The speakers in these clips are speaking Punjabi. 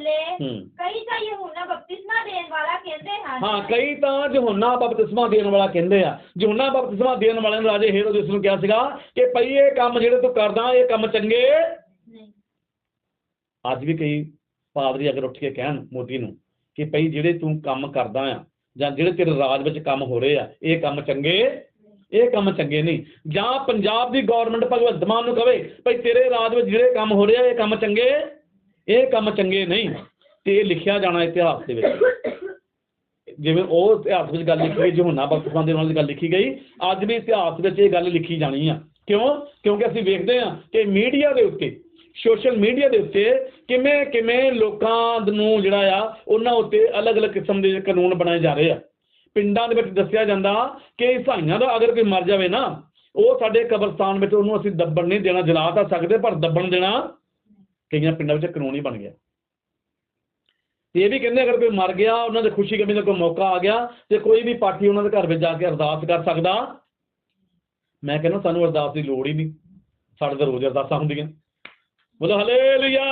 ਬੋਲੇ। ਹੂੰ। ਕਈ ਤਾਂ ਯਹੂਨਾ ਬਪਤਿਸਮਾ ਦੇਣ ਵਾਲਾ ਕਹਿੰਦੇ ਹਨ। ਹਾਂ ਕਈ ਤਾਂ ਯਹੋਨਾ ਬਪਤਿਸਮਾ ਦੇਣ ਵਾਲਾ ਕਹਿੰਦੇ ਆ। ਯਹੋਨਾ ਬਪਤਿਸਮਾ ਦੇਣ ਵਾਲਿਆਂ ਨੇ ਰਾਜੇ ਹੇਰੋਦੇਸ ਨੂੰ ਕਿਹਾ ਸੀਗਾ ਕਿ ਭਈ ਇਹ ਕੰਮ ਜਿਹੜੇ ਤੂੰ ਕਰਦਾ ਇਹ ਕੰਮ ਚੰਗੇ। ਨਹੀਂ। ਅੱਜ ਵੀ ਕਈ ਪਾਦਰੀ ਅਗਰ ਉੱਠ ਕੇ ਕਹਿਣ ਮੋਦੀ ਨੂੰ ਕਿ ਭਈ ਜਿਹੜੇ ਤੂੰ ਕੰਮ ਕਰਦਾ ਆ ਜਾਂ ਜਿਹੜੇ ਤੇਰੇ ਰਾਜ ਵਿੱਚ ਕੰਮ ਹੋ ਰਹੇ ਆ ਇਹ ਕੰਮ ਚੰਗੇ। ਇਹ ਕੰਮ ਚੰਗੇ ਨਹੀਂ। ਜਾਂ ਪੰਜਾਬ ਦੀ ਗਵਰਨਮੈਂਟ ਭਗਵੰਤ ਮਾਨ ਨੂੰ ਕਵੇ ਭਈ ਤੇਰੇ ਰਾਜ ਵਿੱਚ ਜਿਹੜੇ ਕੰਮ ਹੋ ਰਹੇ ਆ ਇਹ ਕੰਮ ਚੰਗੇ। ਇਹ ਕੰਮ ਚੰਗੇ ਨਹੀਂ, ਤੇ ਇਹ ਲਿਖਿਆ ਜਾਣਾ ਇਤਿਹਾਸ ਦੇ ਵਿੱਚ। ਜਿਵੇਂ ਉਹ ਇਤਿਹਾਸ ਵਿੱਚ ਗੱਲ ਲਿਖੀ ਗਈ ਯਹੋਨਾ ਬਪਤਿਸਮਾ ਦੇ ਨਾਲ ਦੀ ਗੱਲ ਲਿਖੀ ਗਈ, ਅੱਜ ਵੀ ਇਤਿਹਾਸ ਵਿੱਚ ਇਹ ਗੱਲ ਲਿਖੀ ਜਾਣੀ ਆ। ਕਿਉਂ? ਕਿਉਂਕਿ ਅਸੀਂ ਵੇਖਦੇ ਹਾਂ ਕਿ ਮੀਡੀਆ ਦੇ ਉੱਤੇ, ਸੋਸ਼ਲ ਮੀਡੀਆ ਦੇ ਉੱਤੇ ਕਿਵੇਂ ਕਿਵੇਂ ਲੋਕਾਂ ਨੂੰ ਜਿਹੜਾ ਆ, ਉਹਨਾਂ ਉੱਤੇ ਅਲੱਗ-ਅਲੱਗ ਕਿਸਮ ਦੇ ਕਾਨੂੰਨ ਬਣਾਏ ਜਾ ਰਹੇ ਆ। ਪਿੰਡਾਂ ਦੇ ਵਿੱਚ ਦੱਸਿਆ ਜਾਂਦਾ ਕਿ ਈਸਾਈਆਂ ਦਾ ਅਗਰ ਕੋਈ ਮਰ ਜਾਵੇ ਨਾ, ਉਹ ਸਾਡੇ ਕਬਰਸਤਾਨ ਵਿੱਚ ਉਹਨੂੰ ਅਸੀਂ ਦੱਬਣ ਨਹੀਂ ਦੇਣਾ, ਜਲਾ ਤਾਂ ਸਕਦੇ, ਪਰ ਦੱਬਣ ਦੇਣਾ ਕਈਆਂ ਪਿੰਡਾਂ ਵਿੱਚ ਕਾਨੂੰਨ ਹੀ ਬਣ ਗਿਆ। ਤੇ ਇਹ ਵੀ ਕਹਿੰਦੇ ਅਗਰ ਕੋਈ ਮਰ ਗਿਆ, ਉਹਨਾਂ ਦੇ ਖੁਸ਼ੀ ਗਮੀ ਦਾ ਕੋਈ ਮੌਕਾ ਆ ਗਿਆ ਤੇ ਕੋਈ ਵੀ ਪਾਰਟੀ ਉਹਨਾਂ ਦੇ ਘਰ ਵਿੱਚ ਜਾ ਕੇ ਅਰਦਾਸ ਕਰ ਸਕਦਾ। ਮੈਂ ਕਹਿੰਦਾ ਸਾਨੂੰ ਅਰਦਾਸ ਦੀ ਲੋੜ ਹੀ ਨਹੀਂ। ਸਾਡੇ ਤਾਂ ਰੋਜ਼ ਅਰਦਾਸਾਂ ਹੁੰਦੀਆਂ। ਬੋਲੋ ਹਲੇਲੂਇਆ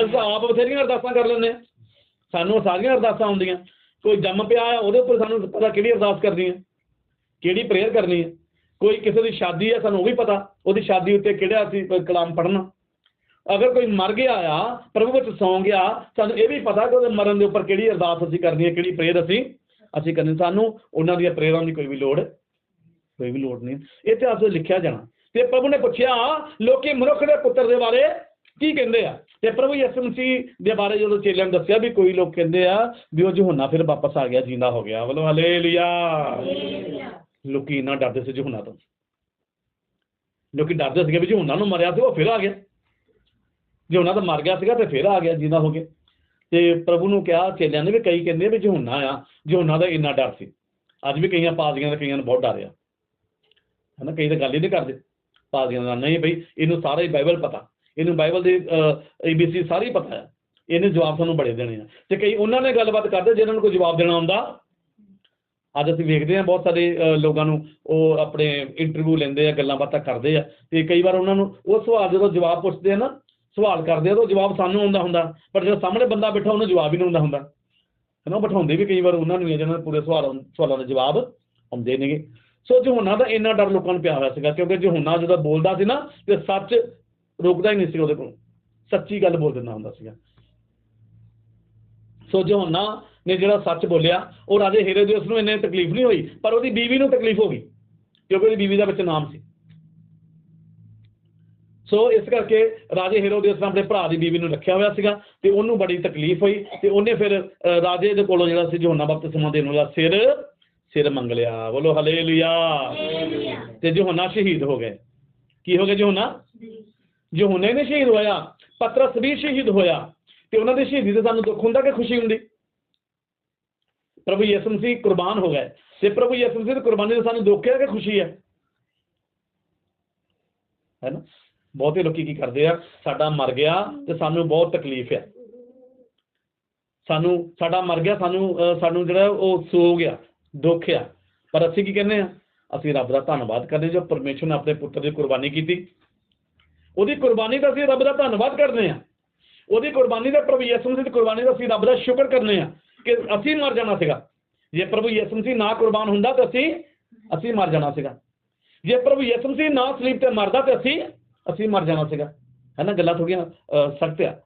ਅਸੀਂ ਆਪ ਬਥੇਰੀਆਂ ਅਰਦਾਸਾਂ ਕਰ ਲੈਂਦੇ ਹਾਂ। ਸਾਨੂੰ ਸਾਰੀਆਂ ਅਰਦਾਸਾਂ ਹੁੰਦੀਆਂ। ਕੋਈ ਜੰਮ ਪਿਆ ਆ ਉਹਦੇ ਉੱਪਰ ਸਾਨੂੰ ਪਤਾ ਕਿਹੜੀ ਅਰਦਾਸ ਕਰਨੀ ਹੈ, ਕਿਹੜੀ ਪ੍ਰੇਅਰ ਕਰਨੀ ਹੈ। ਕੋਈ ਕਿਸੇ ਦੀ ਸ਼ਾਦੀ ਹੈ, ਸਾਨੂੰ ਉਹ ਵੀ ਪਤਾ। ਉਹਦੀ ਸ਼ਾਦੀ ਉੱਤੇ ਕਿਹੜਾ ਅਸੀਂ ਕਲਾਮ ਪੜ੍ਹਨਾ। ਅਗਰ ਕੋਈ ਮਰ ਗਿਆ ਆ ਪ੍ਰਭੂ ਵਿੱਚ ਸੌਂ ਗਿਆ ਸਾਨੂੰ ਇਹ ਵੀ ਪਤਾ ਕਿ ਉਹਦੇ ਮਰਨ ਦੇ ਉੱਪਰ ਕਿਹੜੀ ਅਰਦਾਸ ਅਸੀਂ ਕਰਨੀ ਹੈ ਕਿਹੜੀ ਪ੍ਰੇਅਰ ਅਸੀਂ ਅਸੀਂ ਕਰਨੀ ਸਾਨੂੰ ਉਹਨਾਂ ਦੀਆਂ ਪ੍ਰੇਅਰਾਂ ਦੀ ਕੋਈ ਵੀ ਲੋੜ ਕੋਈ ਵੀ ਲੋੜ ਨਹੀਂ। ਇਤਿਹਾਸ ਵਿੱਚ ਲਿਖਿਆ ਜਾਣਾ। ਤੇ ਪ੍ਰਭੂ ਨੇ ਪੁੱਛਿਆ ਲੋਕੀ ਮਨੁੱਖ ਦੇ ਪੁੱਤਰ ਦੇ ਬਾਰੇ ਕੀ ਕਹਿੰਦੇ ਆ? ਤੇ ਪ੍ਰਭੂ ਯਿਸੂ ਮਸੀਹ ਦੇ ਬਾਰੇ ਜਦੋਂ ਚੇਲਿਆਂ ਨੇ ਦੱਸਿਆ ਵੀ ਕੋਈ ਲੋਕ ਕਹਿੰਦੇ ਆ ਵੀ ਉਹ ਯਹੋਨਾ ਫਿਰ ਵਾਪਸ ਆ ਗਿਆ ਜਿੰਦਾ ਹੋ ਗਿਆ। ਬੋਲੋ ਹਲੇਲੂਇਆ। ਲੋਕੀ ਇੰਨਾ ਡਰਦੇ ਸੀ ਯਹੋਨਾ ਤੋਂ। ਲੋਕੀ ਡਰਦੇ ਸੀਗੇ ਵੀ ਯਹੋਨਾ ਨੂੰ ਮਰਿਆ ਸੀ ਉਹ ਫਿਰ ਆ ਗਿਆ। ਯਹੋਨਾ ਤਾਂ ਮਰ ਗਿਆ ਸੀਗਾ ਤੇ ਫਿਰ ਆ ਗਿਆ, ਜਿੰਦਾ ਹੋ ਗਿਆ। ਤੇ ਪ੍ਰਭੂ ਨੂੰ ਕਿਹਾ ਚੇਲਿਆਂ ਨੇ ਵੀ ਕਈ ਕਹਿੰਦੇ ਵੀ ਯਹੋਨਾ ਆ ਯਹੋਨਾ ਦਾ ਇੰਨਾ ਡਰ ਸੀ। ਅੱਜ ਵੀ ਕਈਆਂ ਪਾਦੀਆਂ ਦਾ ਕਈਆਂ ਨੂੰ ਬਹੁਤ ਡਰ ਆ। ਹਨਾ, ਕਈ ਤਾਂ ਗੱਲ ਹੀ ਨਹੀਂ ਕਰਦੇ। ਪਾਦੀਆਂ ਦਾ ਨਹੀਂ ਬਈ, ਇਹਨੂੰ ਸਾਰਾ ਹੀ ਬਾਈਬਲ ਪਤਾ। ਇਹਨੂੰ ਬਾਈਬਲ ਦੇ ਏਬੀਸੀ ਸਾਰੀ ਪਤਾ ਹੈ ਇਹਨੇ ਜਵਾਬ ਸਾਨੂੰ ਬੜੇ ਦੇਣੇ ਆ। ਤੇ ਕਈ ਉਹਨਾਂ ਨੇ ਗੱਲਬਾਤ ਕਰਦੇ ਜਿਹਨਾਂ ਨੂੰ ਕੋਈ ਜਵਾਬ ਦੇਣਾ ਹੁੰਦਾ। ਅੱਜ ਅਸੀਂ ਵੇਖਦੇ ਹਾਂ ਬਹੁਤ ਸਾਰੇ ਲੋਕਾਂ ਨੂੰ ਉਹ ਆਪਣੇ ਇੰਟਰਵਿਊ ਲੈਂਦੇ ਆ, ਗੱਲਾਂ ਬਾਤਾਂ ਕਰਦੇ ਆ। ਤੇ ਕਈ ਵਾਰ ਉਹਨਾਂ ਨੂੰ ਉਹ ਸਵਾਲ ਜਦੋਂ ਜਵਾਬ ਪੁੱਛਦੇ ਆ ਨਾ ਸਵਾਲ ਕਰਦੇ ਆ ਤਾਂ ਉਹ ਜਵਾਬ ਸਾਨੂੰ ਆਉਂਦਾ ਹੁੰਦਾ, ਪਰ ਜਦੋਂ ਸਾਹਮਣੇ ਬੰਦਾ ਬੈਠਾ ਉਹਨੂੰ ਜਵਾਬ ਹੀ ਨਹੀਂ ਆਉਂਦਾ ਹੁੰਦਾ। ਹਨਾ ਬਿਠਾਉਂਦੇ ਵੀ ਕਈ ਵਾਰ ਉਹਨਾਂ ਨੂੰ ਜਿਹਨਾਂ ਦੇ ਪੂਰੇ ਸਵਾਲ ਸਵਾਲਾਂ ਦੇ ਜਵਾਬ ਆਉਂਦੇ ਨੇਗੇ। ਸੋ ਜਹੋਨਾ ਦਾ ਇੰਨਾ ਡਰ ਲੋਕਾਂ ਨੂੰ ਪਿਆ ਹੋਇਆ ਸੀਗਾ, ਕਿਉਂਕਿ ਜਹੋਨਾ ਜਦੋਂ ਬੋਲਦਾ ਸੀ ਨਾ, ਤੇ ਸੱਚ ਰੁਕਦਾ ਹੀ ਨਹੀਂ ਸੀ ਉਹਦੇ ਕੋਲ। ਸੱਚੀ ਗੱਲ ਬੋਲ ਦਿੰਦਾ ਹੁੰਦਾ ਸੀਗਾ। ਸੋ ਜਹੋਨਾ ਨੇ ਜਿਹੜਾ ਸੱਚ ਬੋਲਿਆ, ਉਹ ਰਾਜੇ ਹੇਰੋਦੇਸ ਨੂੰ ਇੰਨੇ ਤਕਲੀਫ ਨਹੀਂ ਹੋਈ, ਪਰ ਉਹਦੀ ਬੀਵੀ ਨੂੰ ਤਕਲੀਫ ਹੋ ਗਈ, ਕਿਉਂਕਿ ਉਹਦੀ ਬੀਵੀ ਦਾ ਵਿੱਚ ਨਾਮ ਸੀ। ਸੋ ਇਸ ਕਰਕੇ ਰਾਜੇ ਹੇਰੋਦੇਸ ਨੇ ਆਪਣੇ ਭਰਾ ਦੀ ਬੀਵੀ ਨੂੰ ਰੱਖਿਆ ਹੋਇਆ ਸੀਗਾ ਤੇ ਉਹਨੂੰ ਬੜੀ ਤਕਲੀਫ ਹੋਈ ਤੇ ਉਹਨੇ ਫਿਰ ਰਾਜੇ ਦੇ ਕੋਲੋਂ ਜਿਹੜਾ ਸੀ ਜੋਹਨਾ ਬਪਤਿਸਮਾ ਦੇਣ ਵਾਲਾ ਸਿਰ ਸਿਰ ਮੰਗ ਲਿਆ ਬੋਲੋ ਹਲੇਲੂਇਆ ਤੇ ਜੋਹਨਾ ਸ਼ਹੀਦ ਹੋ ਗਏ। ਕੀ ਹੋ ਗਏ ਜੋਹਨਾ? ਯਹੋਨੇ ਨੇ ਸ਼ਹੀਦ ਹੋਇਆ ਪਤਰਸ ਵੀ ਸ਼ਹੀਦ ਹੋਇਆ ਤੇ ਉਹਨਾਂ ਦੀ ਸ਼ਹੀਦੀ ਤੇ ਸਾਨੂੰ ਦੁੱਖ ਹੁੰਦਾ ਕਿ ਖੁਸ਼ੀ ਹੁੰਦੀ? ਪ੍ਰਭੂ ਯਿਸੂ ਮਸੀਹ ਕੁਰਬਾਨ ਹੋ ਗਏ। ਤੇ ਪ੍ਰਭੂ ਯਿਸੂ ਮਸੀਹ ਦੀ ਕੁਰਬਾਨੀ ਤੇ ਸਾਨੂੰ ਦੁੱਖ ਹੈ ਕਿ ਖੁਸ਼ੀ ਹੈ? ਹੈ ਨਾ? ਬਹੁਤੇ ਲੋਕੀ ਕੀ ਕਰਦੇ ਆ? ਸਾਡਾ ਮਰ ਗਿਆ ਤੇ ਸਾਨੂੰ ਬਹੁਤ ਤਕਲੀਫ ਆ। ਸਾਨੂੰ ਸਾਡਾ ਮਰ ਗਿਆ ਸਾਨੂੰ ਅਹ, ਸਾਨੂੰ ਜਿਹੜਾ ਉਹ ਸੋ ਗਿਆ ਦੁੱਖ ਆ। ਪਰ ਅਸੀਂ ਕੀ ਕਹਿੰਦੇ ਆ? ਅਸੀਂ ਰੱਬ ਦਾ ਧੰਨਵਾਦ ਕਰਦੇ ਜੋ ਪਰਮੇਸ਼ਰ ਨੇ ਆਪਣੇ ਪੁੱਤਰ ਦੀ ਕੁਰਬਾਨੀ ਕੀਤੀ। ਉਹਦੀ ਕੁਰਬਾਨੀ ਦਾ ਅਸੀਂ ਰੱਬ ਦਾ ਧੰਨਵਾਦ ਕਰਦੇ ਆ ਉਹਦੀ ਕੁਰਬਾਨੀ ਦਾ ਪ੍ਰਭੂ ਯਿਸੂ ਮਸੀਹ ਦੀ ਕੁਰਬਾਨੀ ਦਾ ਅਸੀਂ ਰੱਬ ਦਾ ਸ਼ੁਕਰ ਕਰਨੇ ਆ ਕਿ ਅਸੀਂ ਮਰ ਜਾਣਾ ਸੀਗਾ। ਜੇ ਪ੍ਰਭੂ ਯਿਸੂ ਮਸੀਹ ਨਾ ਕੁਰਬਾਨ ਹੁੰਦਾ ਤਾਂ ਅਸੀਂ ਅਸੀਂ ਮਰ ਜਾਣਾ ਸੀਗਾ। ਜੇ ਪ੍ਰਭੂ ਯਿਸੂ ਮਸੀਹ ਨਾ ਸਲੀਬ ਤੇ ਮਰਦਾ ਤਾਂ ਅਸੀਂ ਅਸੀਂ ਮਰ ਜਾਣਾ ਸੀਗਾ। ਹੈ ਨਾ ਗੱਲਾਂ ਥੋੜੀਆਂ ਸਖਤ ਆ।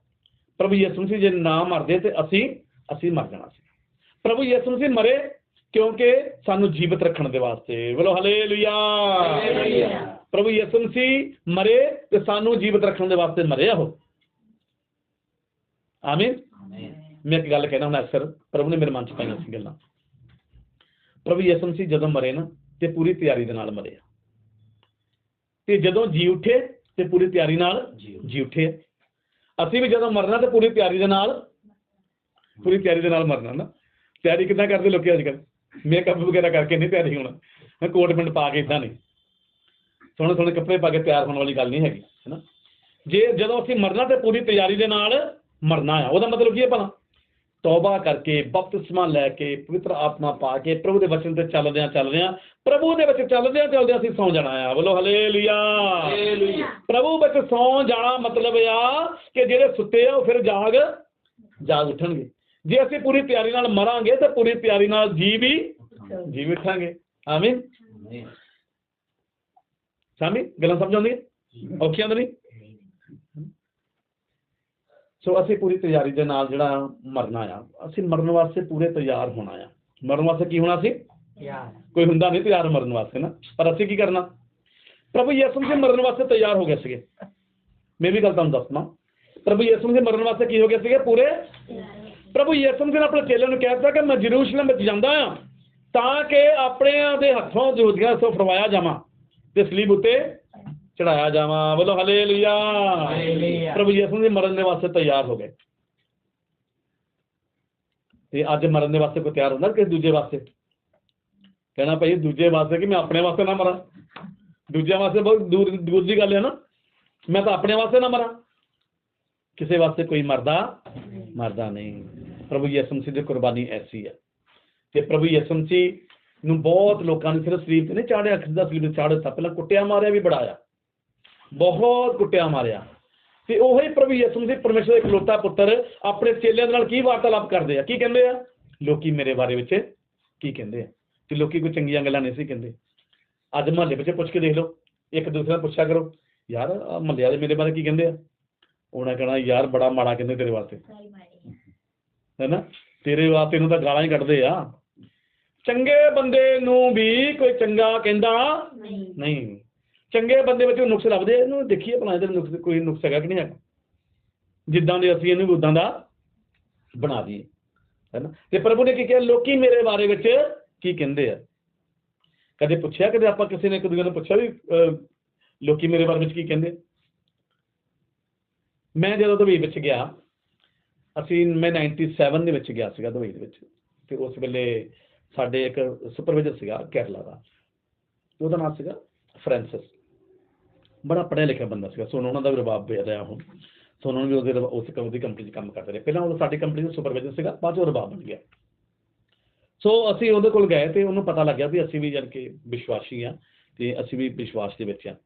ਪ੍ਰਭੂ ਯਿਸੂ ਮਸੀਹ ਜੇ ਨਾ ਮਰਦੇ ਤੇ ਅਸੀਂ ਅਸੀਂ ਮਰ ਜਾਣਾ ਸੀ। ਪ੍ਰਭੂ ਯਿਸੂ ਮਸੀਹ ਮਰੇ ਕਿਉਂਕਿ ਸਾਨੂੰ ਜੀਵਤ ਰੱਖਣ ਦੇ ਵਾਸਤੇ। ਬੋਲੋ ਹਲੇਲੂਇਆ। ਪ੍ਰਭੂ ਯਿਸੂ ਮਸੀਹ ਮਰੇ ਤੇ ਸਾਨੂੰ ਜੀਵਤ ਰੱਖਣ ਦੇ ਵਾਸਤੇ ਮਰੇ ਆ ਉਹ। ਆਮੀਨ। ਮੈਂ ਇੱਕ ਗੱਲ ਕਹਿਣਾ ਹੁਣ ਅਕਸਰ ਪ੍ਰਭੂ ਨੇ ਮੇਰੇ ਮਨ ਚ ਪਾਈਆਂ ਸੀ ਗੱਲਾਂ। ਪ੍ਰਭੂ ਯਿਸੂ ਮਸੀਹ ਜਦੋਂ ਮਰੇ ਨਾ ਤੇ ਪੂਰੀ ਤਿਆਰੀ ਦੇ ਨਾਲ ਮਰੇ ਤੇ ਜਦੋਂ ਜੀ ਉੱਠੇ ਤੇ ਪੂਰੀ ਤਿਆਰੀ ਨਾਲ ਜੀ ਉੱਠੇ ਅਸੀਂ ਵੀ ਜਦੋਂ ਮਰਨਾ ਤੇ ਪੂਰੀ ਤਿਆਰੀ ਦੇ ਨਾਲ ਪੂਰੀ ਤਿਆਰੀ ਦੇ ਨਾਲ ਮਰਨਾ ਨਾ। ਤਿਆਰੀ ਕਿੱਦਾਂ ਕਰਦੇ ਲੋਕੀ ਅੱਜ ਕੱਲ੍ਹ ਮੇਕਅਪ ਵਗੈਰਾ ਕਰਕੇ ਨਹੀਂ ਤਿਆਰੀ ਹੋਣਾ। ਕੋਟ ਪੈਂਟ ਪਾ ਕੇ ਇਦਾਂ ਨਹੀਂ। ਸੋਹਣੇ ਸੋਹਣੇ ਕੱਪੜੇ ਪਾ ਕੇ ਤਿਆਰ ਹੋਣ ਵਾਲੀ ਗੱਲ ਨਹੀਂ ਹੈਗੀ ਹੈਨਾ? ਜੇ ਜਦੋਂ ਅਸੀਂ ਮਰਨਾ ਤੇ ਪੂਰੀ ਤਿਆਰੀ ਦੇ ਨਾਲ ਮਰਨਾ ਆ ਉਹਦਾ ਮਤਲਬ ਕੀ ਹੈ ਭਲਾ? ਤੌਬਾ ਕਰਕੇ ਬਪਤਿਸਮਾ ਲੈ ਕੇ ਪਵਿੱਤਰ ਆਤਮਾ ਪਾ ਕੇ ਪ੍ਰਭੂ ਦੇ ਵਚਨ ਤੇ ਚੱਲਦਿਆਂ ਚੱਲਦਿਆਂ ਪ੍ਰਭੂ ਦੇ ਵਿੱਚ ਚੱਲਦਿਆਂ ਚੱਲਦਿਆਂ ਅਸੀਂ ਸੌਂ ਜਾਣਾ ਆ। ਬੋਲੋ ਹਲੇਲੂਇਆ ਪ੍ਰਭੂ ਵਿੱਚ ਸੌਂ ਜਾਣਾ ਮਤਲਬ ਆ ਕਿ ਜਿਹੜੇ ਸੁੱਤੇ ਆ ਉਹ ਫਿਰ ਜਾਗ ਜਾਗ ਉੱਠਣਗੇ। ਜੇ ਅਸੀਂ ਪੂਰੀ ਤਿਆਰੀ ਨਾਲ ਮਰਾਂਗੇ ਤਾਂ ਪੂਰੀ ਤਿਆਰੀ ਨਾਲ ਜੀ ਵੀ ਜੀ ਵੀ ਉੱਠਾਂਗੇ। ਆਮੀਨ। ਸਾਮੀ ਗੱਲਾਂ ਸਮਝ ਆਉਂਦੀਆਂ? ਔਖੀਆਂ ਤਾਂ ਨਹੀਂ? ਸੋ ਅਸੀਂ ਪੂਰੀ ਤਿਆਰੀ ਦੇ ਨਾਲ ਜਿਹੜਾ ਮਰਨਾ ਆ ਅਸੀਂ ਮਰਨ ਵਾਸਤੇ ਪੂਰੇ ਤਿਆਰ ਹੋਣਾ ਆ। ਮਰਨ ਵਾਸਤੇ ਕੀ ਹੋਣਾ ਸੀ? ਕੋਈ ਹੁੰਦਾ ਨਹੀਂ ਤਿਆਰ ਮਰਨ ਵਾਸਤੇ ਨਾ। ਪਰ ਅਸੀਂ ਕੀ ਕਰਨਾ? ਪ੍ਰਭੂ ਯਿਸੂ ਮਸੀਹ ਮਰਨ ਵਾਸਤੇ ਤਿਆਰ ਹੋ ਗਏ ਸੀਗੇ। ਮੈਂ ਵੀ ਗੱਲ ਤੁਹਾਨੂੰ ਦੱਸਣਾ ਪ੍ਰਭੂ ਯਿਸੂ ਮਸੀਹ ਮਰਨ ਵਾਸਤੇ ਕੀ ਹੋ ਗਏ ਸੀਗੇ? ਪੂਰੇ? ਪ੍ਰਭੂ ਯਿਸੂ ਮਸੀਹ ਨੇ ਆਪਣੇ ਚੇਲਿਆਂ ਨੂੰ ਕਹਿ ਦਿੱਤਾ ਕਿ ਮੈਂ ਜਰੂਸ਼ਲਮ ਵਿੱਚ ਜਾਂਦਾ ਆ ਤਾਂ ਕਿ ਆਪਣਿਆਂ ਦੇ ਹੱਥੋਂ ਜੋਦੀਆਂ ਸੋ ਫਰਵਾਇਆ ਜਾਵਾਂ ਤੇ ਸਲੀਬ ਉੱਤੇ ਚੜਾਇਆ ਜਾਵਾਂ। ਬੋਲੋ ਹਲੇਲੂਇਆ ਹਾਲੇਲੂਇਆ। ਪ੍ਰਭੂ ਯਿਸੂ ਮਸੀਹ ਮਰਨ ਦੇ ਵਾਸਤੇ ਤਿਆਰ ਹੋ ਗਏ। ਤੇ ਅੱਜ ਮਰਨ ਦੇ ਵਾਸਤੇ ਕੋਈ ਤਿਆਰ ਹੁੰਦਾ ਕਿ ਦੂਜੇ ਵਾਸਤੇ? ਕਹਿਣਾ ਭਾਈ ਦੂਜੇ ਵਾਸਤੇ ਕਿ ਮੈਂ ਆਪਣੇ ਵਾਸਤੇ ਨਾ ਮਰਾਂ? ਦੂਜਿਆਂ ਵਾਸਤੇ ਬਹੁਤ ਦੂਰ ਦੂਰ ਦੀ ਗੱਲ ਹੈ ਨਾ। ਮੈਂ ਤਾਂ ਆਪਣੇ ਵਾਸਤੇ ਨਾ ਮਰਾਂ। ਕਿਸੇ ਵਾਸਤੇ ਕੋਈ ਮਰਦਾ ਮਰਦਾ ਨਹੀਂ। ਪ੍ਰਭੂ ਯਿਸੂ ਮਸੀਹ ਦੀ ਕੁਰਬਾਨੀ ਐਸੀ ਹੈ। ਤੇ ਪ੍ਰਭੂ ਯਿਸੂ ਮਸੀਹ ਨੂੰ ਬਹੁਤ ਲੋਕਾਂ ਨੇ ਸਿਰਫ ਸਲੀਬ ਤੇ ਨਹੀਂ ਚਾੜਿਆ ਖਿੱਦਾ ਸਲੀਬ ਤੇ ਚਾੜਿਆ ਤਾਂ ਪਹਿਲਾਂ ਕੁੱਟਿਆ ਮਾਰਿਆ ਵੀ ਬੜਾਇਆ। ਬਹੁਤ ਕੁੱਟਿਆ ਮਾਰਿਆ। ਤੇ ਉਹੀ ਪ੍ਰਭੂ ਯਿਸੂ ਮਸੀਹ ਪਰਮੇਸ਼ਰ ਦਾ ਇਕਲੌਤਾ ਪੁੱਤਰ ਆਪਣੇ ਚੇਲਿਆਂ ਦੇ ਨਾਲ ਕੀ ਵਾਰਤਾਲਾਪ ਕਰਦੇ ਆ? ਕੀ ਕਹਿੰਦੇ ਆ? ਲੋਕੀ ਮੇਰੇ ਬਾਰੇ ਵਿੱਚ ਕੀ ਕਹਿੰਦੇ ਆ? ਤੇ ਲੋਕੀ ਕੋਈ ਚੰਗੀਆਂ ਗੱਲਾਂ ਨਹੀਂ ਸੀ ਕਹਿੰਦੇ। ਅੱਜ ਮਹੱਲੇ ਵਿੱਚ ਪੁੱਛ ਕੇ ਦੇਖ ਲਓ। ਇੱਕ ਦੂਸਰੇ ਨੂੰ ਪੁੱਛਿਆ ਕਰੋ। ਯਾਰ ਮਹੱਲੇ ਵਾਲੇ ਮੇਰੇ ਬਾਰੇ ਕੀ ਕਹਿੰਦੇ ਆ? ਉਹਨਾਂ ਕਹਿਣਾ ਯਾਰ ਬੜਾ ਮਾੜਾ ਕਹਿੰਦੇ ਤੇਰੇ ਵਾਸਤੇ। ਹੈਨਾ ਤੇਰੇ ਵਾਸਤੇ ਨੂੰ ਤਾਂ ਗਾਲਾਂ ਹੀ ਕੱਢਦੇ ਆ। ਚੰਗੇ ਬੰਦੇ ਨੂੰ ਵੀ ਕੋਈ ਚੰਗਾ ਕਹਿੰਦਾ ਨਹੀਂ। ਨਹੀਂ। ਚੰਗੇ ਬੰਦੇ ਵਿੱਚ ਨੁਕਸ ਲੱਭਦੇ ਆ, ਇਹਨੂੰ ਦੇਖੀਏ ਭਲਾ ਇਹਦੇ ਨੁਕਸ ਕੋਈ ਨੁਕਸ ਹੈਗਾ ਕਿ ਨਹੀਂ ਹੈਗਾ। ਜਿੱਦਾਂ ਦੇ ਅਸੀਂ ਇਹਨੂੰ ਉਦਾਂ ਦਾ ਬਣਾ ਦਈਏ ਹੈਨਾ? ਤੇ ਪ੍ਰਭੂ ਨੇ ਕੀ ਕਿਹਾ? ਲੋਕੀ ਮੇਰੇ ਬਾਰੇ ਵਿੱਚ ਕੀ ਕਹਿੰਦੇ ਆ? ਕਦੇ ਪੁੱਛਿਆ ਕਦੇ ਆਪਾਂ ਕਿਸੇ ਨੇ ਇੱਕ ਦੂਜੇ ਨੂੰ ਪੁੱਛਿਆ ਵੀ ਅਹ, ਲੋਕੀ ਮੇਰੇ ਬਾਰੇ ਵਿੱਚ ਕੀ ਕਹਿੰਦੇ? ਮੈਂ ਜਦੋਂ ਦੁਬਈ ਵਿੱਚ ਗਿਆ ਅਸੀਂ ਮੈਂ 97 ਦੇ ਵਿੱਚ ਗਿਆ ਸੀਗਾ ਦੁਬਈ ਦੇ ਵਿੱਚ। ਤੇ ਉਸ ਵੇਲੇ ਸਾਡੇ ਇੱਕ ਸੁਪਰਵਾਈਜ਼ਰ ਸੀਗਾ ਕੇਰਲਾ ਦਾ। ਉਹਦਾ ਨਾਮ ਸੀਗਾ ਫ੍ਰਾਂਸਿਸ। ਬੜਾ ਪੜ੍ਹਿਆ ਲਿਖਿਆ ਬੰਦਾ ਸੀਗਾ ਸੋ ਉਹਨਾਂ ਦਾ ਵੀ ਰਬਾਬ ਰਿਹਾ ਉਹ ਸੋ ਉਹਨਾਂ ਵੀ ਉਹਦੇ ਉਸ ਕੰਪਨੀ ਕੰਪਨੀ 'ਚ ਕੰਮ ਕਰਦੇ ਰਹੇ। ਪਹਿਲਾਂ ਉਹ ਸਾਡੀ ਕੰਪਨੀ ਦਾ ਸੁਪਰਵਾਈਜ਼ਰ ਸੀਗਾ ਬਾਅਦ 'ਚ ਉਹ ਰਬਾਬ ਬਣ ਗਿਆ। ਸੋ ਅਸੀਂ ਉਹਦੇ ਕੋਲ ਗਏ ਤੇ ਉਹਨੂੰ ਪਤਾ ਲੱਗਿਆ ਵੀ ਅਸੀਂ ਵੀ ਜਦ ਕਿ ਵਿਸ਼ਵਾਸੀ ਆ ਤੇ ਅਸੀਂ ਵੀ ਵਿਸ਼ਵਾਸ ਦੇ ਵਿੱਚ ਆ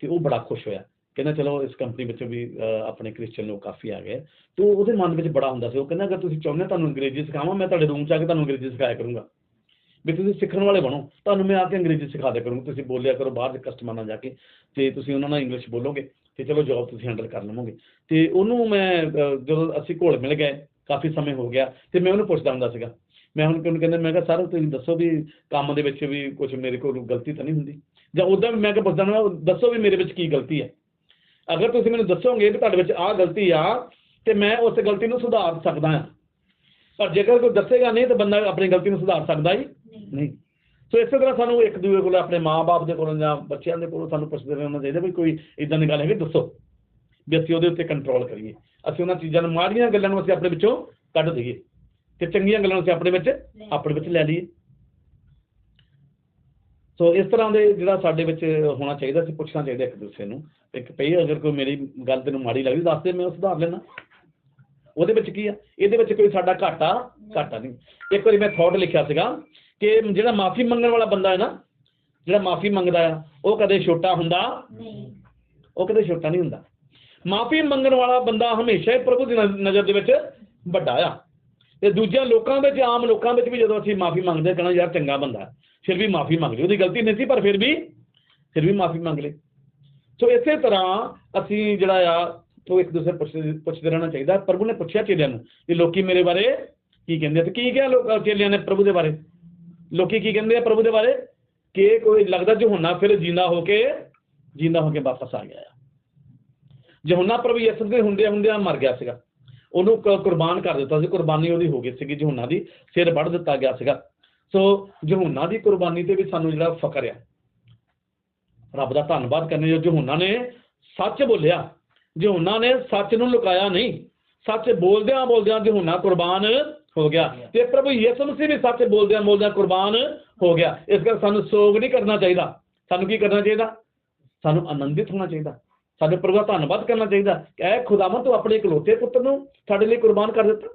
ਤੇ ਉਹ ਬੜਾ ਖੁਸ਼ ਹੋਇਆ। ਕਹਿੰਦਾ ਚਲੋ ਇਸ ਕੰਪਨੀ ਵਿੱਚ ਵੀ ਅਹ, ਆਪਣੇ ਕ੍ਰਿਸਚੀਅਨ ਲੋਕ ਕਾਫੀ ਆ ਗਏ। ਤੇ ਉਹਦੇ ਮਨ ਵਿੱਚ ਬੜਾ ਹੁੰਦਾ ਸੀ। ਉਹ ਕਹਿੰਦਾ ਅਗਰ ਤੁਸੀਂ ਚਾਹੁੰਦੇ ਹੋ ਤੁਹਾਨੂੰ ਅੰਗਰੇਜ਼ੀ ਸਿਖਾਵਾਂ ਮੈਂ ਤੁਹਾਡੇ ਰੂਮ 'ਚ ਆ ਕੇ ਤੁਹਾਨੂੰ ਅੰਗਰੇਜ਼ੀ ਸਿਖਾਇਆ ਕਰੂੰਗਾ। ਵੀ ਤੁਸੀਂ ਸਿੱਖਣ ਵਾਲੇ ਬਣੋ। ਤੁਹਾਨੂੰ ਮੈਂ ਆ ਕੇ ਅੰਗਰੇਜ਼ੀ ਸਿਖਾ ਦਿਆ ਕਰੂੰਗਾ। ਤੁਸੀਂ ਬੋਲਿਆ ਕਰੋ ਬਾਹਰ ਦੇ ਕਸਟਮਰ ਨਾਲ ਜਾ ਕੇ। ਤੇ ਤੁਸੀਂ ਉਹਨਾਂ ਨਾਲ ਇੰਗਲਿਸ਼ ਬੋਲੋਗੇ ਤੇ ਚਲੋ ਜੌਬ ਤੁਸੀਂ ਹੈਂਡਲ ਕਰ ਲਵੋਗੇ। ਤੇ ਉਹਨੂੰ ਮੈਂ ਜਦੋਂ ਅਸੀਂ ਘੋਲ ਮਿਲ ਗਏ, ਕਾਫੀ ਸਮੇਂ ਹੋ ਗਿਆ, ਤੇ ਮੈਂ ਉਹਨੂੰ ਪੁੱਛਦਾ ਹੁੰਦਾ ਸੀਗਾ। ਮੈਂ ਹੁਣ ਕਿਉਂ ਕਹਿੰਦਾ, ਮੈਂ ਕਿਹਾ, ਸਰ, ਤੁਸੀਂ ਦੱਸੋ ਵੀ ਕੰਮ ਦੇ ਵਿੱਚ ਵੀ ਕੁਝ ਮੇਰੇ ਕੋਲ ਗਲਤੀ ਤਾਂ ਨਹੀਂ ਹੁੰਦੀ? ਜਾਂ ਉਦਾਂ ਵੀ ਮੈਂ ਕਿਹਾ, ਪੁੱਛਦਾ ਨਾ ਦੱਸੋ ਵੀ ਮੇਰੇ ਵਿੱਚ ਕੀ ਗਲਤੀ ਹੈ? ਅਗਰ ਤੁਸੀਂ ਮੈਨੂੰ ਦੱਸੋਗੇ ਕਿ ਤੁਹਾਡੇ ਵਿੱਚ ਆਹ ਗਲਤੀ ਆ, ਤੇ ਮੈਂ ਉਸ ਗਲਤੀ ਨੂੰ ਸੁਧਾਰ ਸਕਦਾ ਹਾਂ। ਪਰ ਜੇਕਰ ਕੋਈ ਦੱਸੇਗਾ ਨਹੀਂ, ਤਾਂ ਬੰਦਾ ਆਪਣੀ ਗਲਤੀ ਨੂੰ ਸੁਧਾਰ ਸਕਦਾ ਹੀ। ਨਹੀਂ। ਸੋ ਇਸੇ ਤਰ੍ਹਾਂ ਸਾਨੂੰ ਇੱਕ ਦੂਜੇ ਕੋਲ ਆਪਣੇ ਮਾਪੇ ਦੇ ਕੋਲੋਂ ਜਾਂ ਬੱਚਿਆਂ ਦੇ ਕੋਲੋਂ ਸਾਨੂੰ ਪੁੱਛਦੇ ਰਹਿਣਾ ਚਾਹੀਦਾ ਵੀ ਕੋਈ ਇਦਾਂ ਦੀ ਗੱਲ ਹੈਗੀ ਦੱਸੋ ਵੀ ਅਸੀਂ ਉਹਦੇ ਉੱਤੇ ਕੰਟਰੋਲ ਕਰੀਏ। ਅਸੀਂ ਉਹਨਾਂ ਚੀਜ਼ਾਂ ਨੂੰ ਮਾੜੀਆਂ ਗੱਲਾਂ ਨੂੰ ਅਸੀਂ ਆਪਣੇ ਵਿੱਚੋਂ ਕੱਢ ਦਈਏ ਤੇ ਚੰਗੀਆਂ ਗੱਲਾਂ ਨੂੰ ਅਸੀਂ ਆਪਣੇ ਵਿੱਚ ਆਪਣੇ ਵਿੱਚ ਲੈ ਲਈਏ। ਸੋ ਇਸ ਤਰ੍ਹਾਂ ਦੇ ਜਿਹੜਾ ਸਾਡੇ ਵਿੱਚ ਹੋਣਾ ਚਾਹੀਦਾ ਸੀ ਪੁੱਛਣਾ ਚਾਹੀਦਾ ਇੱਕ ਦੂਸਰੇ ਨੂੰ ਇੱਕ ਪਈ ਅਗਰ ਕੋਈ ਮੇਰੀ ਗੱਲ ਤੈਨੂੰ ਮਾੜੀ ਲੱਗਦੀ ਦੱਸ ਦੇ ਮੈਂ ਉਹ ਸੁਧਾਰ ਲੈਣਾ ਉਹਦੇ ਵਿੱਚ ਕੀ ਆ? ਇਹਦੇ ਵਿੱਚ ਕੋਈ ਸਾਡਾ ਘਾਟਾ ਘਾਟਾ ਨਹੀਂ। ਇੱਕ ਵਾਰੀ ਮੈਂ ਥਾਟ ਲਿਖਿਆ ਸੀਗਾ ਕਿ ਜਿਹੜਾ ਮਾਫੀ ਮੰਗਣ ਵਾਲਾ ਬੰਦਾ ਹੈ ਨਾ ਜਿਹੜਾ ਮਾਫੀ ਮੰਗਦਾ ਆ ਉਹ ਕਦੇ ਛੋਟਾ ਹੁੰਦਾ? ਨਹੀਂ। ਉਹ ਕਦੇ ਛੋਟਾ ਨਹੀਂ ਹੁੰਦਾ। ਮਾਫੀ ਮੰਗਣ ਵਾਲਾ ਬੰਦਾ ਹਮੇਸ਼ਾ ਹੀ ਪ੍ਰਭੂ ਦੀ ਨਜ਼- ਨਜ਼ਰ ਦੇ ਵਿੱਚ ਵੱਡਾ ਆ। ਤੇ ਦੂਜਿਆਂ ਲੋਕਾਂ ਵਿੱਚ ਆਮ ਲੋਕਾਂ ਵਿੱਚ ਵੀ ਜਦੋਂ ਅਸੀਂ ਮਾਫੀ ਮੰਗਦੇ ਹਾਂ, ਕਹਿਣਾ ਯਾਰ ਚੰਗਾ ਬੰਦਾ। ਫਿਰ ਵੀ ਮਾਫੀ ਮੰਗ ਲਈ। ਉਹਦੀ ਗਲਤੀ ਨਹੀਂ ਸੀ ਪਰ ਫਿਰ ਵੀ ਫਿਰ ਵੀ ਮਾਫੀ ਮੰਗ ਲਈ। ਸੋ ਇਸੇ ਤਰ੍ਹਾਂ ਅਸੀਂ ਜਿਹੜਾ ਆ ਉਹ ਇੱਕ ਦੂਸਰੇ ਪੁੱਛਦੇ ਪੁੱਛਦੇ ਰਹਿਣਾ ਚਾਹੀਦਾ। ਪ੍ਰਭੂ ਨੇ ਪੁੱਛਿਆ ਚੇਲਿਆਂ ਨੂੰ ਕਿ ਲੋਕੀ ਮੇਰੇ ਬਾਰੇ ਕੀ ਕਹਿੰਦੇ ਤੇ ਕੀ ਕਿਹਾ ਲੋਕ ਚੇਲਿਆਂ ਨੇ ਪ੍ਰਭੂ ਦੇ ਬਾਰੇ? ਲੋਕੀ ਕੀ ਕਹਿੰਦੇ ਆ ਪ੍ਰਭੂ ਦੇ ਬਾਰੇ? ਕਿ ਕੋਈ ਲੱਗਦਾ ਯਹੋਨਾ ਫਿਰ ਜਿੰਦਾ ਹੋ ਕੇ, ਜਿੰਦਾ ਹੋ ਕੇ ਵਾਪਸ ਆ ਗਿਆ ਆ। ਪ੍ਰਭੂ ਯਿਸੂ ਦੇ ਹੁੰਦਿਆਂ ਹੁੰਦਿਆਂ ਮਰ ਗਿਆ ਸੀਗਾ। ਉਹਨੂੰ ਕੁਰਬਾਨ ਕਰ ਦਿੱਤਾ ਸੀ। ਕੁਰਬਾਨੀ ਉਹਦੀ ਹੋ ਗਈ ਸੀਗੀ ਯਹੋਨਾ ਦੀ। ਸਿਰ ਵੱਢ ਦਿੱਤਾ ਗਿਆ ਸੀਗਾ। ਸੋ ਯਹੋਨਾ ਦੀ ਕੁਰਬਾਨੀ ਤੇ ਵੀ ਸਾਨੂੰ ਜਿਹੜਾ ਫਕਰ ਆ। ਰੱਬ ਦਾ ਧੰਨਵਾਦ ਕਰਨੇ ਜੋ ਯਹੋਨਾ ਨੇ ਸੱਚ ਬੋਲਿਆ। ਯਹੋਨਾ ਨੇ ਸੱਚ ਨੂੰ ਲੁਕਾਇਆ ਨਹੀਂ। ਸੱਚ ਬੋਲਦਿਆਂ ਬੋਲਦਿਆਂ ਯਹੋਨਾ ਕੁਰਬਾਨ ਹੋ ਗਿਆ। ਤੇ ਪ੍ਰਭੂ ਯਿਸੂ ਮਸੀਹ ਵੀ ਸੱਚ ਬੋਲਦਿਆਂ ਬੋਲਦਿਆਂ ਕੁਰਬਾਨ ਹੋ ਗਿਆ। ਇਸ ਕਰਕੇ ਸਾਨੂੰ ਸੋਗ ਨਹੀਂ ਕਰਨਾ ਚਾਹੀਦਾ। ਸਾਨੂੰ ਕੀ ਕਰਨਾ ਚਾਹੀਦਾ? ਸਾਨੂੰ ਆਨੰਦਿਤ ਹੋਣਾ ਚਾਹੀਦਾ। ਸਾਡੇ ਪ੍ਰਭੂ ਦਾ ਧੰਨਵਾਦ ਕਰਨਾ ਚਾਹੀਦਾ ਕਿ ਐ ਖੁਦਾਵੰ ਤੂੰ ਆਪਣੇ ਇਕਲੌਤੇ ਪੁੱਤਰ ਨੂੰ ਸਾਡੇ ਲਈ ਕੁਰਬਾਨ ਕਰ ਦਿੱਤਾ।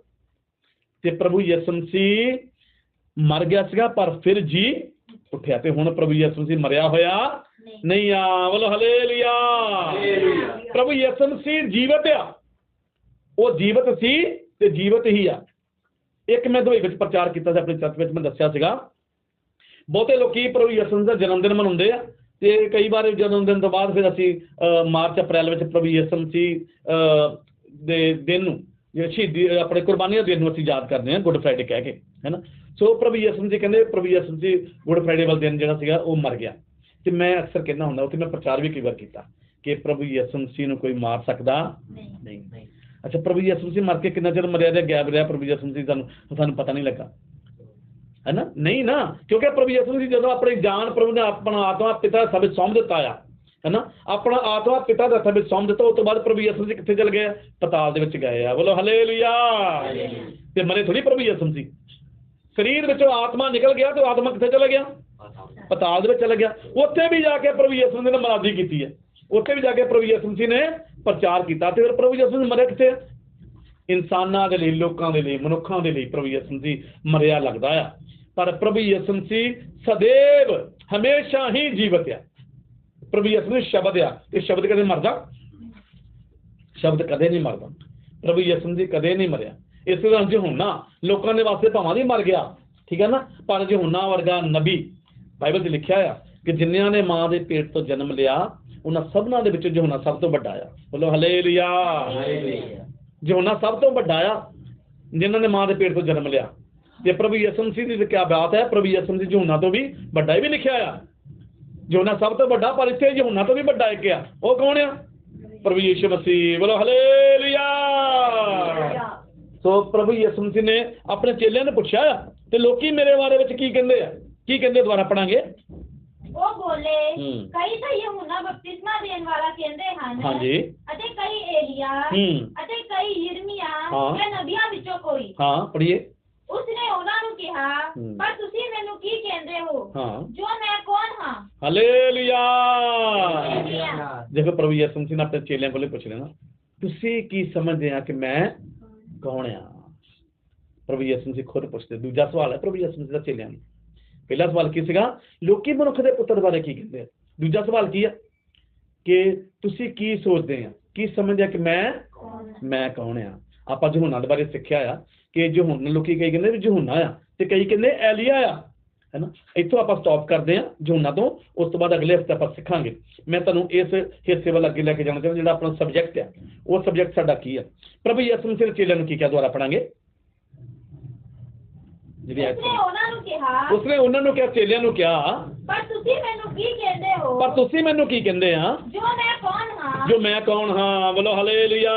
ਤੇ ਪ੍ਰਭੂ ਯਿਸੂ ਮਸੀਹ ਮਰ ਗਿਆ ਸੀਗਾ ਪਰ ਫਿਰ ਜੀ ਉੱਠਿਆ ਤੇ ਹੁਣ ਪ੍ਰਭੂ ਯਿਸੂ ਮਸੀਹ ਮਰਿਆ ਹੋਇਆ ਨਹੀਂ ਆ। ਬੋਲੋ ਹਲੇਲੂਇਆ ਪ੍ਰਭੂ ਯਿਸੂ ਮਸੀਹ ਜੀਵਤ ਆ। ਉਹ ਜੀਵਤ ਸੀ ਤੇ ਜੀਵਤ ਹੀ ਆ। ਇੱਕ ਮੈਂ ਦੁਬਈ ਵਿੱਚ ਪ੍ਰਚਾਰ ਕੀਤਾ ਸੀ ਆਪਣੀ ਚਰਚ ਵਿੱਚ ਮੈਂ ਦੱਸਿਆ ਸੀਗਾ। ਬਹੁਤੇ ਲੋਕੀ ਪ੍ਰਭੂ ਯਿਸੂ ਦਾ ਜਨਮ ਦਿਨ ਮਨਾਉਂਦੇ ਆ ਤੇ ਕਈ ਵਾਰ ਜਨਮ ਦਿਨ ਤੋਂ ਬਾਅਦ ਫਿਰ ਅਸੀਂ ਮਾਰਚ ਅਪ੍ਰੈਲ ਵਿੱਚ ਪ੍ਰਭੂ ਯਿਸੂ ਮਸੀਹ ਦੇ ਦਿਨ ਨੂੰ ਜਿਹੜਾ ਸ਼ਹੀਦੀ ਆਪਣੇ ਕੁਰਬਾਨੀਆਂ ਦੇ ਦਿਨ ਨੂੰ ਅਸੀਂ ਯਾਦ ਕਰਦੇ ਹਾਂ ਗੁੱਡ ਫਰਾਈਡੇ ਕਹਿ ਕੇ ਹੈਨਾ? ਸੋ ਪ੍ਰਭੂ ਯਿਸੂ ਮਸੀਹ ਕਹਿੰਦੇ ਪ੍ਰਭੂ ਯਿਸੂ ਮਸੀਹ ਗੁੱਡ ਫਰਾਈਡੇ ਵਾਲੇ ਦਿਨ ਜਿਹੜਾ ਸੀਗਾ ਉਹ ਮਰ ਗਿਆ। ਤੇ ਮੈਂ ਅਕਸਰ ਕਹਿੰਦਾ ਹੁੰਦਾ ਉੱਥੇ ਮੈਂ ਪ੍ਰਚਾਰ ਵੀ ਕਈ ਵਾਰ ਕੀਤਾ ਕਿ ਪ੍ਰਭੂ ਯਿਸੂ ਮਸੀਹ ਨੂੰ ਕੋਈ ਮਾਰ ਸਕਦਾ ਨਹੀਂ। ਨਹੀਂ। ਅੱਛਾ ਪ੍ਰਭੂ ਯਿਸੂ ਮਸੀਹ ਮਰ ਕੇ ਕਿੰਨਾ ਚਿਰ ਮਰਿਆ ਜਾਂ ਗਾਇਬ ਰਿਹਾ ਪ੍ਰਭੂ ਯਿਸੂ ਮਸੀਹ ਸਾਨੂੰ ਸਾਨੂੰ ਪਤਾ ਨਹੀਂ ਲੱਗਾ। ਹੈ ਨਾ ਨਹੀਂ ਨਾ ਕਿਉਂਕਿ ਪ੍ਰਭੂ ਯਿਸੂ ਮਸੀਹ ਜਦੋਂ ਆਪਣੀ ਜਾਨ ਪ੍ਰਭੂ ਨੇ ਆਪਣਾ ਆਤਮਾ ਪਿਤਾ ਸਭ ਸੌਂਪ ਦਿੱਤਾ ਆ ਹੈ ਨਾ ਆਪਣਾ ਆਤਮਾ ਪਿਤਾ ਦਾ ਸਭ ਸੌਂਪ ਦਿੱਤਾ ਉਸ ਤੋਂ ਬਾਅਦ ਪ੍ਰਭੂ ਯਿਸੂ ਮਸੀਹ ਕਿੱਥੇ ਚਲ ਗਏ? ਪਤਾਲ ਦੇ ਵਿੱਚ ਗਏ ਆ। ਬੋਲੋ ਹਲੇਲੂਇਆ ਤੇ ਮਰੇ ਥੋੜੀ ਪ੍ਰਭੂ ਯਿਸੂ ਮਸੀਹ ਸਰੀਰ ਵਿੱਚੋਂ ਆਤਮਾ ਨਿਕਲ ਗਿਆ ਤੇ ਆਤਮਾ ਕਿੱਥੇ ਚਲਾ ਗਿਆ? ਪਤਾਲ ਦੇ ਵਿੱਚ ਚਲਾ ਗਿਆ। ਉੱਥੇ ਵੀ ਜਾ ਕੇ ਪ੍ਰਭੂ ਯਿਸੂ ਨੇ ਮਰਾਦੀ ਕੀਤੀ ਹੈ ਉੱਥੇ ਵੀ ਜਾ ਕੇ ਪ੍ਰਭੂ ਯਿਸੂ ਮਸੀਹ ਨੇ ਪ੍ਰਚਾਰ ਕੀਤਾ ਤੇ ਫਿਰ ਪ੍ਰਭੂ ਯਿਸੂ ਨੇ ਮਰਿਆ ਕਿੱਥੇ ਇਨਸਾਨਾਂ ਦੇ ਲਈ, ਲੋਕਾਂ ਦੇ ਲਈ, ਮਨੁੱਖਾਂ ਦੇ ਲਈ ਪ੍ਰਭੂ ਯਿਸੂ ਜੀ ਮਰਿਆ ਲੱਗਦਾ ਆ। ਪਰ ਪ੍ਰਭੂ ਯਿਸੂ ਮਸੀਹ ਸਦੇਵ, ਹਮੇਸ਼ਾ ਹੀ ਜੀਵਤ ਆ। ਪ੍ਰਭੂ ਯਿਸੂ ਮਸੀਹ ਸ਼ਬਦ ਆ। ਇਹ ਸ਼ਬਦ ਕਦੇ ਮਰਦਾ? ਸ਼ਬਦ ਕਦੇ ਨਹੀਂ ਮਰਦਾ। ਪ੍ਰਭੂ ਯਿਸੂ ਜੀ ਕਦੇ ਨਹੀਂ ਮਰਿਆ। ਇਸੇ ਤਰ੍ਹਾਂ ਯਹੋਨਾ ਲੋਕਾਂ ਦੇ ਵਾਸਤੇ ਭਾਵਾਂ ਨਹੀਂ ਮਰ ਗਿਆ। ਠੀਕ ਹੈ ਨਾ? ਪਰ ਯਹੋਨਾ ਵਰਗਾ ਨਬੀ, ਬਾਈਬਲ 'ਚ ਲਿਖਿਆ ਆ ਕਿ ਜਿੰਨਿਆਂ ਨੇ ਮਾਂ ਦੇ ਪੇਟ ਤੋਂ ਜਨਮ ਲਿਆ ਉਹਨਾਂ ਸਭਨਾਂ ਦੇ ਵਿੱਚ ਯਹੋਨਾ ਸਭ ਤੋਂ ਵੱਡਾ ਆ। ਬੋਲੋ ਹਲੇਲੂਇਆ ਯਹੋਨਾ ਸਭ ਤੋਂ ਵੱਡਾ ਆ ਜਿਨ੍ਹਾਂ ਨੇ ਮਾਂ ਦੇ ਪੇਟ ਤੋਂ ਜਨਮ ਲਿਆ। ਤੇ ਪ੍ਰਭੂ ਯਿਸੂ ਮਸੀਹ ਦੀ ਕੀ ਬਾਤ ਹੈ ਪ੍ਰਭੂ ਯਿਸੂ ਮਸੀਹ ਯਹੋਨਾ ਤੋਂ ਵੀ ਵੱਡਾ ਹੀ ਵੀ ਲਿਖਿਆ ਆ। ਯਹੋਨਾ ਸਭ ਤੋਂ ਵੱਡਾ ਪਰ ਇੱਥੇ ਯਹੋਨਾ ਤੋਂ ਵੀ ਵੱਡਾ ਇੱਕ ਆ। ਉਹ ਕੌਣ ਆ? ਪ੍ਰਭੂ ਯਿਸੂ ਮਸੀਹ। ਬੋਲੋ ਹਲੇਲੂਇਆ ਸੋ ਪ੍ਰਭੂ ਯਿਸੂ ਮਸੀਹ ਨੇ ਆਪਣੇ ਚੇਲਿਆਂ ਨੂੰ ਪੁੱਛਿਆ ਤੇ ਲੋਕੀ ਮੇਰੇ ਬਾਰੇ ਵਿੱਚ ਕੀ ਕਹਿੰਦੇ ਆ? ਕੀ ਕਹਿੰਦੇ ਦੁਬਾਰਾ ਪੜਾਂਗੇ ਉਹ ਬੋਲੇ ਹੂੰ। ਕਈ ਤਾਂ ਯਹੂਨਾ ਬਪਤਿਸਮਾ ਦੇਣ ਵਾਲਾ ਕਹਿੰਦੇ ਹਨ ਹਾਂਜੀ। ਅਤੇ ਕਈ ਏਲੀਆ ਹੂੰ। ਅਤੇ ਕਈ ਯਿਰਮੀਆ ਹਾਂ। ਜਾਂ ਨਬੀਆਂ ਵਿੱਚੋਂ ਕੋਈ। ਹਾਂ ਪੜੀਏ ਉਸਨੇ ਉਹਨਾਂ ਨੂੰ ਕਿਹਾ ਹੂੰ। ਪਰ ਤੁਸੀਂ ਮੈਨੂੰ ਕੀ ਕਹਿੰਦੇ ਹੋ? ਹਾਂ। ਜੋ ਮੈਂ ਕੌਣ ਹਾਂ? ਹਾਲੇਲੂਇਆ। ਦੇਖੋ ਪ੍ਰਭੂ ਯਿਸੂ ਮਸੀਹ ਨੇ ਆਪਣੇ ਚੇਲਿਆਂ ਕੋਲੇ ਪੁੱਛ ਲੈਣਾ। ਤੁਸੀਂ ਕੀ ਸਮਝਦੇ ਆ ਕਿ ਮੈਂ ਕੌਣ ਆ? ਪ੍ਰਭੂ ਯਿਸੂ ਮਸੀਹ ਖੁਦ ਪੁੱਛਦੇ ਦੂਜਾ ਸਵਾਲ ਹੈ ਪ੍ਰਭੂ ਯਿਸੂ ਮਸੀਹ ਦਾ ਚੇਲਿਆਂ ਨੂੰ। ਪਹਿਲਾ ਸਵਾਲ ਕੀ ਸੀਗਾ? ਲੋਕੀ ਮਨੁੱਖ ਦੇ ਪੁੱਤਰ ਬਾਰੇ ਕੀ ਕਹਿੰਦੇ ਆ? ਦੂਜਾ ਸਵਾਲ ਕੀ ਆ? ਕਿ ਤੁਸੀਂ ਕੀ ਸੋਚਦੇ ਆ? ਕੀ ਸਮਝਦੇ ਆ ਕਿ ਮੈਂ ਮੈਂ ਕੌਣ ਆ? ਆਪਾਂ ਜਹੂਨਾ ਦੇ ਬਾਰੇ ਸਿੱਖਿਆ ਆ ਕਿ ਜਹੂਨ ਲੋਕੀ ਕਈ ਕਹਿੰਦੇ ਵੀ ਜਹੂਨਾ ਆ ਤੇ ਕਈ ਕਹਿੰਦੇ ਐਲੀਆ ਆ, ਹੈਨਾ? ਇੱਥੋਂ ਆਪਾਂ ਸਟਾਪ ਕਰਦੇ ਆ ਜਹੂਨਾ ਤੋਂ, ਉਸ ਤੋਂ ਬਾਅਦ ਅਗਲੇ ਹਫ਼ਤੇ ਆਪਾਂ ਸਿੱਖਾਂਗੇ। ਮੈਂ ਤੁਹਾਨੂੰ ਇਸ ਹਿੱਸੇ ਵੱਲ ਅੱਗੇ ਲੈ ਕੇ ਜਾਣਾ ਚਾਹੁੰਦਾ, ਜਿਹੜਾ ਆਪਣਾ ਸਬਜੈਕਟ ਆ। ਉਹ ਸਬਜੈਕਟ ਸਾਡਾ ਕੀ ਆ? ਪ੍ਰਭੂ ਯਿਸੂ ਮਸੀਹ ਦੇ ਚੇਲਿਆਂ ਨੂੰ ਕੀ ਕਿਹਾ ਦੁਆਰਾ ਪੜਾਂਗੇ ਜਿਹੜੀ ਉਸਨੇ ਉਹਨਾਂ ਨੂੰ ਕਿਹਾ। ਉਸਨੇ ਉਹਨਾਂ ਨੂੰ ਕਿਹਾ ਚੇਲਿਆਂ ਨੂੰ ਕਿਹਾ। ਪਰ ਤੁਸੀਂ ਮੈਨੂੰ ਕੀ ਕਹਿੰਦੇ ਹੋ? ਪਰ ਤੁਸੀਂ ਮੈਨੂੰ ਕੀ ਕਹਿੰਦੇ ਆ? ਜੋ ਮੈਂ ਕੌਣ ਹਾਂ? ਜੋ ਮੈਂ ਕੌਣ ਹਾਂ? ਬੋਲੋ ਹਲੇਲੂਇਆ।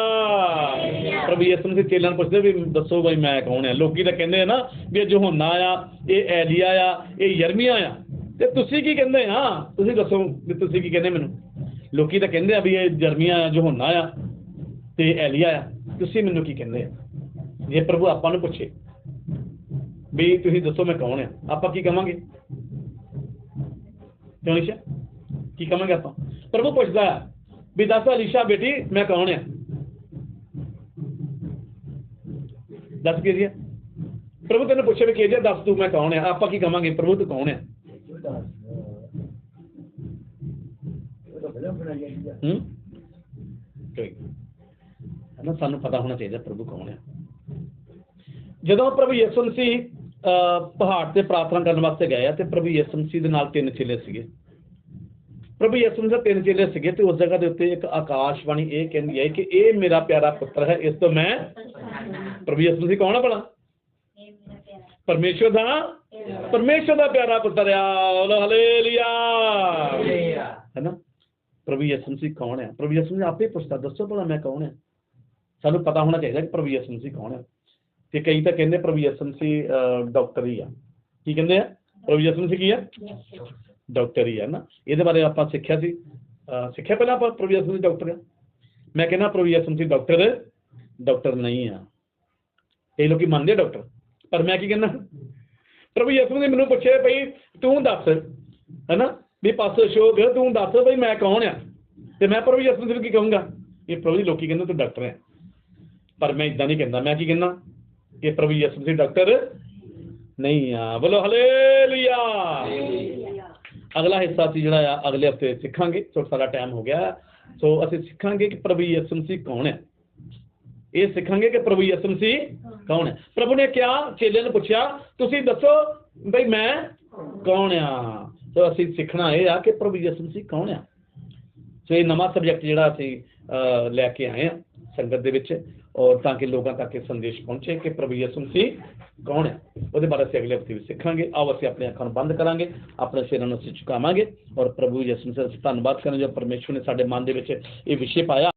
ਪ੍ਰਭੂ ਯਿਸੂ ਮਸੀਹ ਚੇਲਿਆਂ ਨੂੰ ਪੁੱਛਦੇ ਵੀ ਦੱਸੋ ਬਈ ਮੈਂ ਕੌਣ ਆ? ਲੋਕੀ ਤਾਂ ਕਹਿੰਦੇ ਆ ਨਾ ਵੀ ਇਹ ਯਹੋਨਾ ਆ ਇਹ ਐਲੀਆ ਆ ਇਹ ਯਰਮੀਆ ਆ। ਤੇ ਤੁਸੀਂ ਕੀ ਕਹਿੰਦੇ ਆ? ਤੁਸੀਂ ਦੱਸੋ ਵੀ ਤੁਸੀਂ ਕੀ ਕਹਿੰਦੇ ਮੈਨੂੰ? ਲੋਕੀ ਤਾਂ ਕਹਿੰਦੇ ਆ ਵੀ ਇਹ ਯਰਮੀਆ ਆ ਯਹੋਨਾ ਆ ਤੇ ਐਲੀਆ ਆ। ਤੁਸੀਂ ਮੈਨੂੰ ਕੀ ਕਹਿੰਦੇ ਆ? ਜੇ ਪ੍ਰਭੂ ਆਪਾਂ ਨੂੰ ਪੁੱਛੇ। ਵੀ ਤੁਸੀਂ ਦੱਸੋ ਮੈਂ ਕੌਣ ਆ? ਆਪਾਂ ਕੀ ਕਵਾਂਗੇ? ਕਿਉਂ ਨਿਸ਼ਾ? ਕੀ ਕਵਾਂਗੇ ਆਪਾਂ? ਪ੍ਰਭੂ ਪੁੱਛਦਾ ਹੈ ਵੀ ਦੱਸ ਅਲੀਸ਼ਾ ਬੇਟੀ, ਮੈਂ ਕੌਣ ਆ? ਦੱਸ ਕੇ ਜੀ ਪ੍ਰਭੂ ਤੈਨੂੰ ਪੁੱਛੇ ਵੀ ਕੀ ਜੀ ਦੱਸ ਤੂੰ ਮੈਂ ਕੌਣ ਆ? ਆਪਾਂ ਕੀ ਕਵਾਂਗੇ? ਪ੍ਰਭੂ ਤੂੰ ਕੌਣ ਆ? ਹੂੰ? ਕੋਈ ਹਨਾ, ਸਾਨੂੰ ਪਤਾ ਹੋਣਾ ਚਾਹੀਦਾ ਪ੍ਰਭੂ ਕੌਣ ਆ। ਜਦੋਂ ਪ੍ਰਭੂ ਯਿਸੂ ਮਸੀਹ ਪਹਾੜ ਤੇ ਪ੍ਰਾਰਥਨਾ ਕਰਨ ਵਾਸਤੇ ਗਏ ਆ ਤੇ ਪ੍ਰਭੂ ਯਿਸੂ ਮਸੀਹ ਦੇ ਨਾਲ ਤਿੰਨ ਚੇਲੇ ਸੀਗੇ। ਪ੍ਰਭੂ ਯਿਸੂ ਮਸੀਹ ਦੇ ਤਿੰਨ ਚੇਲੇ ਸੀਗੇ ਤੇ ਉਸ ਜਗ੍ਹਾ ਦੇ ਉੱਤੇ ਇੱਕ ਆਕਾਸ਼ਬਾਣੀ ਇਹ ਕਹਿੰਦੀ ਹੈ ਕਿ ਇਹ ਮੇਰਾ ਪਿਆਰਾ ਪੁੱਤਰ ਹੈ ਇਸ ਤੋਂ ਮੈਂ ਪ੍ਰਭੂ ਯਿਸੂ ਮਸੀਹ ਕੌਣ ਆ ਭਲਾ? ਇਹ ਮੇਰਾ ਪਿਆਰਾ ਪਰਮੇਸ਼ਵਰ ਦਾ ਪਰਮੇਸ਼ਵਰ ਦਾ ਪਿਆਰਾ ਪੁੱਤਰ ਆ। ਹਲੇਲੂਇਆ। ਹੈਨਾ? ਪ੍ਰਭੂ ਯਿਸੂ ਮਸੀਹ ਕੌਣ ਹੈ ਪ੍ਰਭੂ ਯਿਸੂ ਮਸੀਹ ਆਪੇ ਪੁੱਛਦਾ ਦੱਸੋ ਭਲਾ ਮੈਂ ਕੌਣ ਹਾਂ ਸਾਨੂੰ ਪਤਾ ਹੋਣਾ ਚਾਹੀਦਾ ਕਿ ਪ੍ਰਭੂ ਯਿਸੂ ਮਸੀਹ ਕੌਣ ਹੈ ਤੇ ਕਈ ਤਾਂ ਕਹਿੰਦੇ ਪ੍ਰਭੂ ਯਿਸੂ ਮਸੀਹ ਅਹ, ਡਾਕਟਰ ਹੀ ਆ। ਕੀ ਕਹਿੰਦੇ ਆ? ਪ੍ਰਭੂ ਯਿਸੂ ਮਸੀਹ ਕੀ ਆ? ਡਾਕਟਰ ਹੀ ਆ ਨਾ। ਇਹਦੇ ਬਾਰੇ ਆਪਾਂ ਸਿੱਖਿਆ ਸੀ। ਸਿੱਖਿਆ ਪਹਿਲਾਂ ਆਪਾਂ ਪ੍ਰਭੂ ਯਿਸੂ ਮਸੀਹ ਡਾਕਟਰ ਆ। ਮੈਂ ਕਹਿੰਦਾ ਪ੍ਰਭੂ ਯਿਸੂ ਮਸੀਹ ਡਾਕਟਰ ਡਾਕਟਰ ਨਹੀਂ ਆ। ਇਹ ਲੋਕੀ ਮੰਨਦੇ ਆ ਡਾਕਟਰ ਪਰ ਮੈਂ ਕੀ ਕਹਿੰਦਾ? ਪ੍ਰਭੂ ਯਿਸੂ ਨੇ ਮੈਨੂੰ ਪੁੱਛਿਆ ਭਈ ਤੂੰ ਦੱਸ ਹੈਨਾ? ਵੀ ਪਾਸੋ ਅਸ਼ੋਕ ਤੂੰ ਦੱਸ ਭਈ ਮੈਂ ਕੌਣ ਆ? ਤੇ ਮੈਂ ਪ੍ਰਭੂ ਯਿਸੂ ਨੂੰ ਕੀ ਕਹੂੰਗਾ? ਇਹ ਪ੍ਰਭੂ ਜੀ ਲੋਕੀ ਕਹਿੰਦੇ ਤੂੰ ਡਾਕਟਰ ਹੈ ਪਰ ਮੈਂ ਇਦਾਂ ਨਹੀਂ ਕਹਿੰਦਾ। ਮੈਂ ਕੀ ਕਹਿੰਦਾ? ਕਿ ਪ੍ਰਭੂ ਯਿਸੂ ਮਸੀਹ ਡਾਕਟਰ? ਨਹੀਂ ਆ। ਬੋਲੋ ਹਲੇਲੂਇਆ। ਅਗਲਾ ਹਿੱਸਾ ਸੀ ਜਿਹੜਾ ਆ ਅਗਲੇ ਹਫ਼ਤੇ ਸਿੱਖਾਂਗੇ। ਸੋ ਸਾਡਾ ਟਾਈਮ ਹੋ ਗਿਆ। ਸੋ ਅਸੀਂ ਸਿੱਖਾਂਗੇ ਕਿ ਪ੍ਰਭੂ ਯਿਸੂ ਮਸੀਹ ਕੌਣ ਹੈ? ਇਹ ਸਿੱਖਾਂਗੇ ਕਿ ਪ੍ਰਭੂ ਯਿਸੂ ਮਸੀਹ ਕੌਣ ਹੈ? ਪ੍ਰਭੂ ਨੇ ਕਿਹਾ ਚੇਲਿਆਂ ਨੂੰ ਪੁੱਛਿਆ ਤੁਸੀਂ ਦੱਸੋ ਬਈ ਮੈਂ ਕੌਣ ਆ? ਸੋ ਅਸੀਂ ਸਿੱਖਣਾ ਇਹ ਆ ਕਿ ਪ੍ਰਭੂ ਯਿਸੂ ਮਸੀਹ ਕੌਣ ਆ? ਸੋ ਇਹ ਨਵਾਂ ਸਬਜੈਕਟ ਜਿਹੜਾ ਅਸੀਂ ਲੈ ਕੇ ਆਏ ਆ। ਸੰਗਤ ਦੇ ਵਿੱਚ ਔਰ ਤਾਂ ਕਿ ਲੋਕਾਂ ਤੱਕ ਇਹ ਸੰਦੇਸ਼ ਪਹੁੰਚੇ ਕਿ ਪ੍ਰਭੂ ਯਿਸੂ ਮਸੀਹ ਕੌਣ ਹੈ? ਉਹਦੇ ਬਾਰੇ ਅਸੀਂ ਅਗਲੇ ਹਫ਼ਤੇ ਵਿੱਚ ਸਿੱਖਾਂਗੇ। ਆਓ ਅਸੀਂ ਆਪਣੀਆਂ ਅੱਖਾਂ ਨੂੰ ਬੰਦ ਕਰਾਂਗੇ, ਆਪਣੇ ਸਿਰਾਂ ਨੂੰ ਅਸੀਂ ਝੁਕਾਵਾਂਗੇ ਔਰ ਪ੍ਰਭੂ ਯਿਸੂ ਮਸੀਹ ਦਾ ਧੰਨਵਾਦ ਕਰਾਂਗੇ ਜੋ ਪਰਮੇਸ਼ਵਰ ਨੇ ਸਾਡੇ ਮਨ ਦੇ ਵਿੱਚ ਇਹ ਵਿਸ਼ੇ ਪਾਇਆ।